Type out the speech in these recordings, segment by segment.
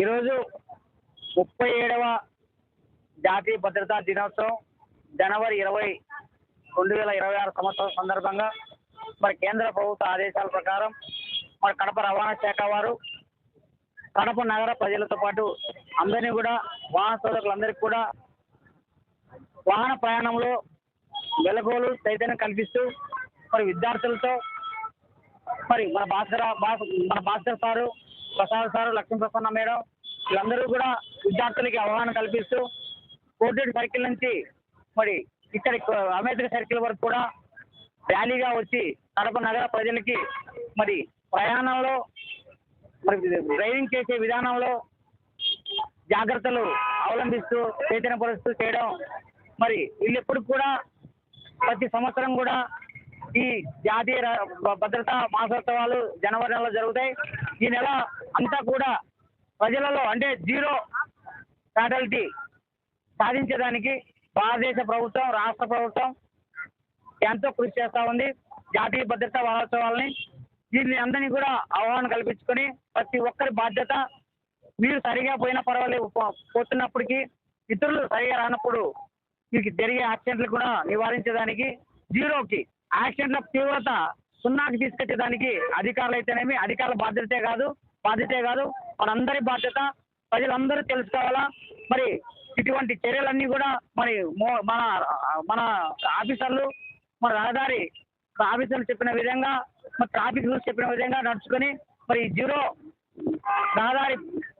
ఈరోజు ముప్పై ఏడవ జాతీయ భద్రతా దినోత్సవం జనవరి ఇరవై రెండు వేల ఇరవై ఆరు సంవత్సరం సందర్భంగా మరి కేంద్ర ప్రభుత్వ ఆదేశాల ప్రకారం మరి కడప రవాణా శాఖ వారు కడప నగర ప్రజలతో పాటు అందరినీ కూడా వాహన సోదరులందరికీ కూడా వాహన ప్రయాణంలో వెలగోలు చైతన్యం కల్పిస్తూ మరి విద్యార్థులతో మరి మన భాస్కర మన Bhaskar sir Prasad sir Lakshmi Prasanna madam వీళ్ళందరూ కూడా విద్యార్థులకి అవగాహన కల్పిస్తూ కోటెడ్ సర్కిల్ నుంచి మరి ఇక్కడ అంబేద్కర్ సర్కిల్ వరకు కూడా ర్యాలీగా వచ్చి కడప నగర ప్రజలకి మరి ప్రయాణంలో మరి డ్రైవింగ్ చేసే విధానంలో జాగ్రత్తలు అవలంబిస్తూ చైతన్యపరుస్తూ చేయడం మరి వీళ్ళెప్పుడు కూడా ప్రతి సంవత్సరం కూడా ఈ జాతీయ భద్రతా మాసోత్సవాలు జనవరి నెలలో జరుగుతాయి. ఈ నెల అంతా కూడా ప్రజలలో అంటే జీరో ఫ్యాటల్టీ సాధించడానికి భారతదేశ ప్రభుత్వం రాష్ట్ర ప్రభుత్వం ఎంతో కృషి చేస్తా ఉంది. జాతీయ భద్రతా వారోత్సవాలని దీన్ని అందరినీ కూడా అవగాహన కల్పించుకొని ప్రతి ఒక్కరి బాధ్యత మీరు సరిగా పోయినా పర్వాలేదు. పోతున్నప్పటికీ ఇతరులు సరిగా రానప్పుడు మీకు జరిగే యాక్సిడెంట్లు కూడా నివారించడానికి జీరోకి యాక్సిడెంట్ల తీవ్రత సున్నాకి తీసుకొచ్చేదానికి అధికారులు అయితేనేమి అధికారుల బాధ్యతే కాదు బాధ్యతే కాదు. మనందరి బాధ్యత ప్రజలందరూ తెలుసుకోవాలా? మరి ఇటువంటి చర్యలన్నీ కూడా మరి మో- మన మన ఆఫీసర్లు మన రహదారి ఆఫీసర్లు చెప్పిన విధంగా మరి ట్రాఫిక్ రూల్స్ చెప్పిన విధంగా నడుచుకొని మరి జీరో రహదారి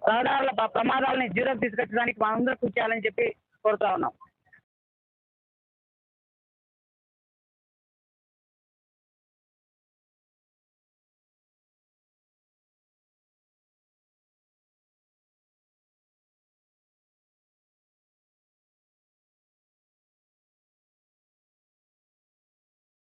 రహదారుల ప్రమాదాలని జీరోకి తీసుకొచ్చడానికి మనందరూ కృషి చేయాలని చెప్పి కోరుతా ఉన్నాం.